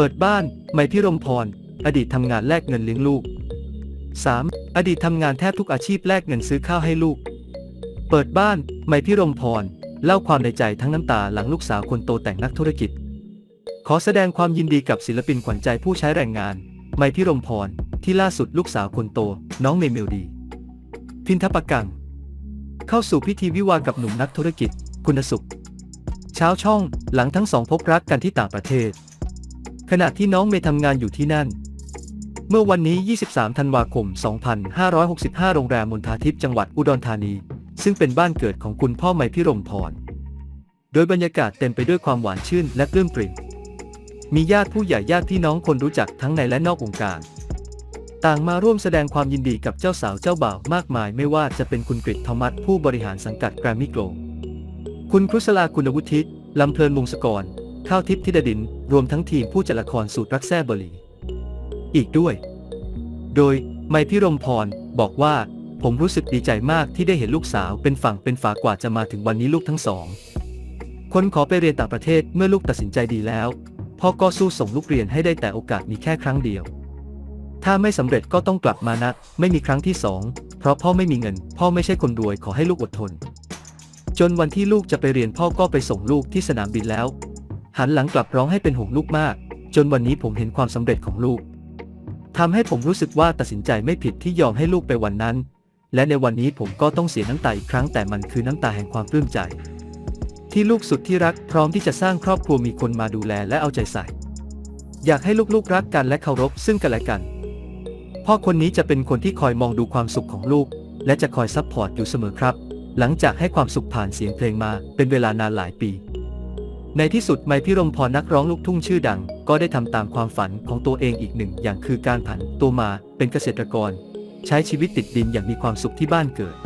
เปิดบ้าน ไมพิรมพร อดีตทำงานแลกเงินเลี้ยงลูก 3. อดีตทำงานแทบทุกอาชีพแลกเงินซื้อข้าวให้ลูก เปิดบ้าน ไมพิรมพร เล่าความในใจทั้งน้ำตาหลังลูกสาวคนโตแต่งนักธุรกิจ ขอแสดงความยินดีกับศิลปินขวัญใจผู้ใช้แรงงาน ไมพิรมพร ที่ล่าสุดลูกสาวคนโต น้องเมเมลดี พินทปกัง เข้าสู่พิธีวิวาห์กับหนุ่มนักธุรกิจ คุณสุข เช้าช่อง หลังทั้งสองพบรักกันที่ต่างประเทศ ขณะที่น้องเมย์ทำงานอยู่ที่นั่น เมื่อวันนี้ 23 ธันวาคม 2565 โรงแรมมนทาทิพย์จังหวัดอุดรธานี ซึ่งเป็นบ้านเกิดของคุณพ่อไมพิรมพร โดยบรรยากาศเต็มไปด้วยความหวานชื่นและปลื้มปริ่ม มีญาติผู้ใหญ่ญาติพี่น้องคนรู้จักทั้งในและนอกวงการ ต่างมาร่วมแสดงความยินดีกับเจ้าสาวเจ้าบ่าวมากมาย ไม่ว่าจะเป็นคุณกฤษทมัสผู้บริหารสังกัดแกรมมี่โกลคุณครุศลาคุณวุฒิลำเพลินวงศกร ข้าวทิพย์ธิดาดิน รวมทั้งทีมผู้จัดละครสูตรรักแซ่บรีอีกด้วย โดยไมพิรมพรบอกว่า ผมรู้สึกดีใจมากที่ได้เห็นลูกสาวเป็นฝั่งเป็นฝากว่าจะมาถึงวันนี้ลูกทั้งสอง คนขอไปเรียนต่างประเทศเมื่อลูกตัดสินใจดีแล้วพ่อก็สู้ส่งลูกเรียนให้ได้แต่โอกาสมีแค่ครั้งเดียว ถ้าไม่สำเร็จก็ต้องกลับมานะ ไม่มีครั้งที่สองเพราะพ่อไม่มีเงิน พ่อไม่ใช่คนรวยขอให้ลูกอดทน จนวันที่ลูกจะไปเรียนพ่อก็ไปส่งลูกที่สนามบินแล้ว หันหลังกลับร้องให้เป็นห่วงลูกมาก จนวันนี้ผมเห็นความสำเร็จของลูกทำให้ผมรู้สึกว่าตัดสินใจไม่ผิดที่ยอมให้ลูกไปวันนั้น และในวันนี้ผมก็ต้องเสียน้ำตาอีกครั้งแต่มันคือน้ำตาแห่งความปลื้มใจ ที่ลูกสุดที่รักพร้อมที่จะสร้างครอบครัวมีคนมาดูแลและเอาใจใส่ อยากให้ลูกๆรักกันและเคารพซึ่งกันและกันพ่อคนนี้จะเป็นคนที่คอยมองดูความสุขของลูก และจะคอยซัพพอร์ตอยู่เสมอครับ หลังจากให้ความสุขผ่านเสียงเพลงมาเป็นเวลานานหลายปี ในที่สุดไมพิรมพรนักร้องลูกทุ่งชื่อดัง ก็ได้ทำตามความฝันของตัวเองอีกหนึ่งอย่างคือการผันตัวมาเป็นเกษตรกร ใช้ชีวิตติดดินอย่างมีความสุขที่บ้านเกิด